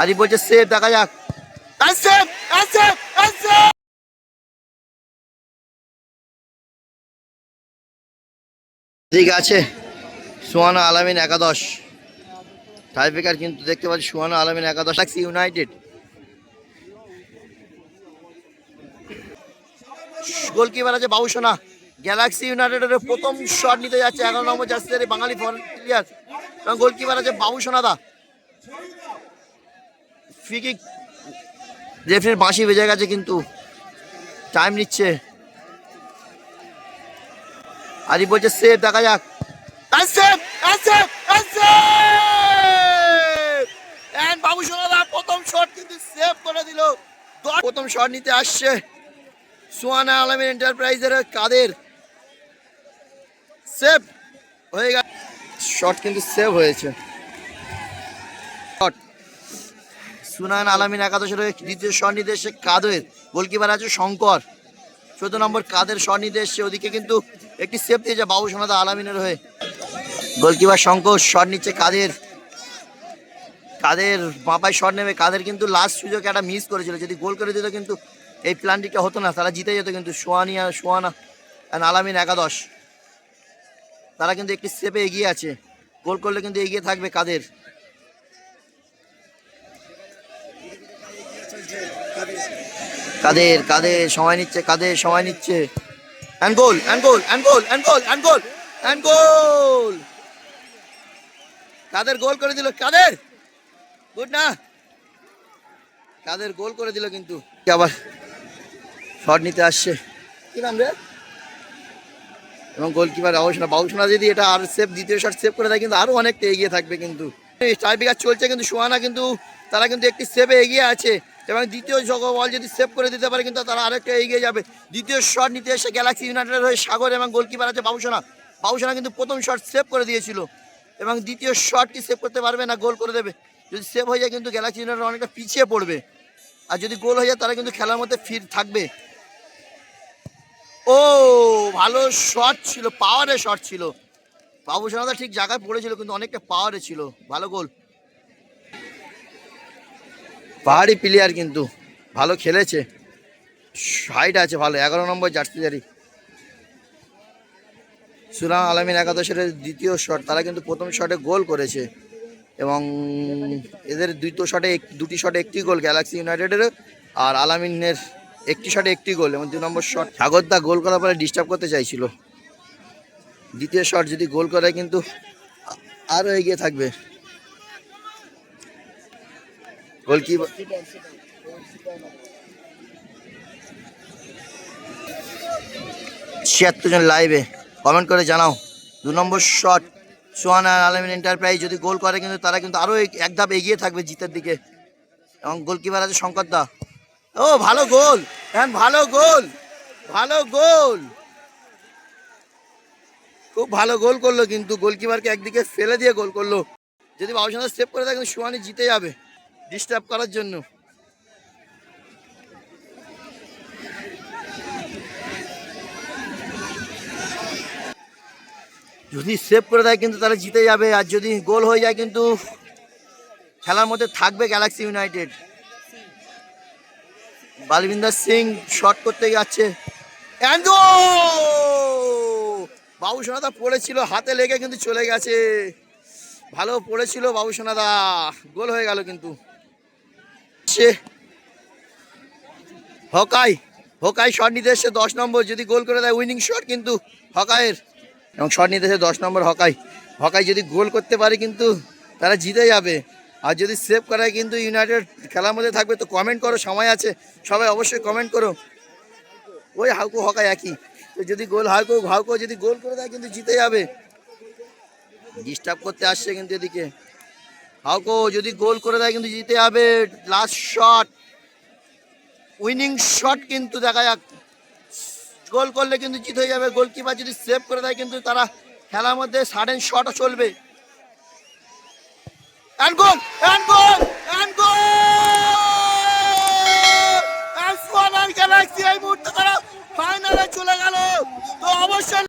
আরিফ বলছে সেফ দেখা যাক। ঠিক আছে, সুহানা আলামিন একাদশ। টাইব্রেকার কিন্তু দেখতে পাচ্ছি সুহানা আলামিন একাদশ। লাগছে ইউনাইটেড গোলকিপার আছে বাবুসোনা গ্যালাক্সি ইউনাইটেডের প্রথম শট নিতে যাচ্ছে এগারো নম্বর জার্সিদের বাঙালি প্লেয়ার এবং গোলকিপার আছে বাবুসোনা দা। ফ্রিকিক রেফারির বাঁশি বেজে গেছে কিন্তু টাইম নিচ্ছে। আরিফ বলছে সেফ দেখা যাক। বাবু সোনাদা, প্রথম শট কিন্তু সেভ করে দিল। প্রথম শট নিতে আসছে সুয়ানা আলমের এন্টারপ্রাইজের কাদের। সেভ হয়ে গেল। শট কিন্তু সেভ হয়েছে শট সুনান আলামিন একাদশের হয়ে দ্বিতীয় নিতে কাদের গোলকিপার আছে শঙ্কর। চোদ্দ নম্বর কাদের নিতে ওদিকে কিন্তু একটি সেফ দিয়েছে বাবু সোনাদা আলামিনের হয়ে। গোলকিপার শঙ্কর শট নিচ্ছে কাদের। কাদের বাঁপায় শট নেবে, কাদের কিন্তু লাস্ট সুযোগ একটা মিস করেছিল। যদি গোল করে দিত কিন্তু এই প্ল্যানটিটা হতো না, তারা জিতে যেত কিন্তু সোয়ানিয়া সোয়ানা আলামিন একাদশ। তারা কিন্তু একটি স্টেপে এগিয়ে আছে। গোল করলে কিন্তু এগিয়ে থাকবে কাদের। কাদের কাদের, সময় নিচ্ছে, কাদের, সময় নিচ্ছে? And goal and goal and goal and goal and goal and goal Quader goal করে দিল? কাদের? গুড না? কাদের গোল করে দিল কিন্তু? আবার শট নিতে আসছে? কি নাম রে? এবং গোলকিপার অবশ্যই বাবুসোনা যদি এটা আর সেভ দ্বিতীয় শট সেভ করে দেয়, কিন্তু আরও অনেকটা এগিয়ে থাকবে কিন্তু। টাইব্রেকার চলছে কিন্তু সুহানা কিন্তু, তারা কিন্তু একটি সেভে এগিয়ে আছে। এবং দ্বিতীয় বল যদি সেভ করে দিতে পারে, কিন্তু তারা আরেকটা এগিয়ে যাবে। দ্বিতীয় শট নিতে এসে গ্যালাক্সি ইউনাইটেডের হয়ে সাগর এবং গোলকিপার আছে বাবুসোনা। বাবুসোনা কিন্তু প্রথম শট সেভ করে দিয়েছিল। এবং দ্বিতীয় শটটি সেভ করতে পারবে না গোল করে দেবে। যদি সেভ হয়ে যায়, কিন্তু গ্যালাক্সি ইউনাইটেড অনেকটা পিছিয়ে পড়বে। আর যদি গোল হয়ে যায়, তারা কিন্তু খেলার মধ্যে ফির থাকবে। ও, ভালো শট ছিল পাওয়ারে শট ছিল। বাবু সোনাদা ঠিক জায়গায় পড়েছিল, কিন্তু অনেকটা পাওয়ারে ছিল। ভালো গোল পাহাড়ি প্লেয়ার কিন্তু। ভালো খেলেছে। হাইট আছে ভালো, এগারো নম্বর জার্সিদারি সুলাম আলমিন একাদশের দ্বিতীয় শট তারা কিন্তু প্রথম শটে গোল করেছে। এবং এদের দ্বিতীয় শটে দুটি শটে একটি গোল গ্যালাক্সি ইউনাইটেডের আর আলামিনের একটি শটে একটি গোল। এবং দুই নম্বর শট সাগরদা গোল করার পরে ডিস্টার্ব করতে চাইছিল। দ্বিতীয় শট যদি গোল করে কিন্তু আরও এগিয়ে থাকবে। গোলকিপার ছিয়াত্তর জন লাইভে কমেন্ট করে জানাও। দু নম্বর শট সোহানা আলমিন এন্টারপ্রাইজ যদি গোল করে কিন্তু তারা কিন্তু আরও এক ধাপ এগিয়ে থাকবে জিতের দিকে। এবং গোলকিপার আছে শঙ্কর দা। ও, ভালো গোল হ্যাঁ ভালো গোল ভালো গোল খুব ভালো গোল করল কিন্তু। গোলকিপারকে একদিকে ফেলে দিয়ে গোল করল। যদি বাবুসানা সেভ করে দেয় কিন্তু সুহানি জিতে যাবে। ডিস্টার্ব করার জন্য। যদি সেভ করে দেয় কিন্তু তাহলে জিতে যাবে, আর যদি গোল হয়ে যায় কিন্তু খেলার মধ্যে থাকবে galaxy united Balbinder Singh shot করতে যাচ্ছে! বাবু সোনাদা পড়েছিল, হাতে লেগে কিন্তু চলে গেছে। ভালো পড়েছিল বাবু সোনাদা। গোল হয়ে গেল কিন্তু। সে হকাই হকাই শট নিতে এসছে দশ নম্বর, যদি গোল করে দেয় উইনিং শট কিন্তু হকাইয়ের, এবং শট নিতে এসে দশ নম্বর হকাই। হকাই যদি গোল করতে পারে কিন্তু তারা জিতে যাবে। আর যদি সেভ করায় কিন্তু ইউনাইটেড খেলার মধ্যে থাকবে, তো কমেন্ট করো, সময় আছে। সবাই অবশ্যই কমেন্ট করো। ওই হাউকো, হকাই একই। তো যদি গোল, হাউকো হাউকো যদি গোল করে দেয় কিন্তু জিতে যাবে। ডিস্টার্ব করতে আসছে কিন্তু এদিকে। হাউকো যদি গোল করে দেয় কিন্তু জিতে যাবে লাস্ট শট উইনিং শট কিন্তু দেখা যাক গোল করলে কিন্তু জিত হয়ে যাবে গোলকিপার যদি সেভ করে দেয় কিন্তু তারা খেলার মধ্যে সাডেন শটও চলবে! And goal! And Swan এই মুহূর্তে তারা ফাইনালে চলে গেল তো অবশ্যই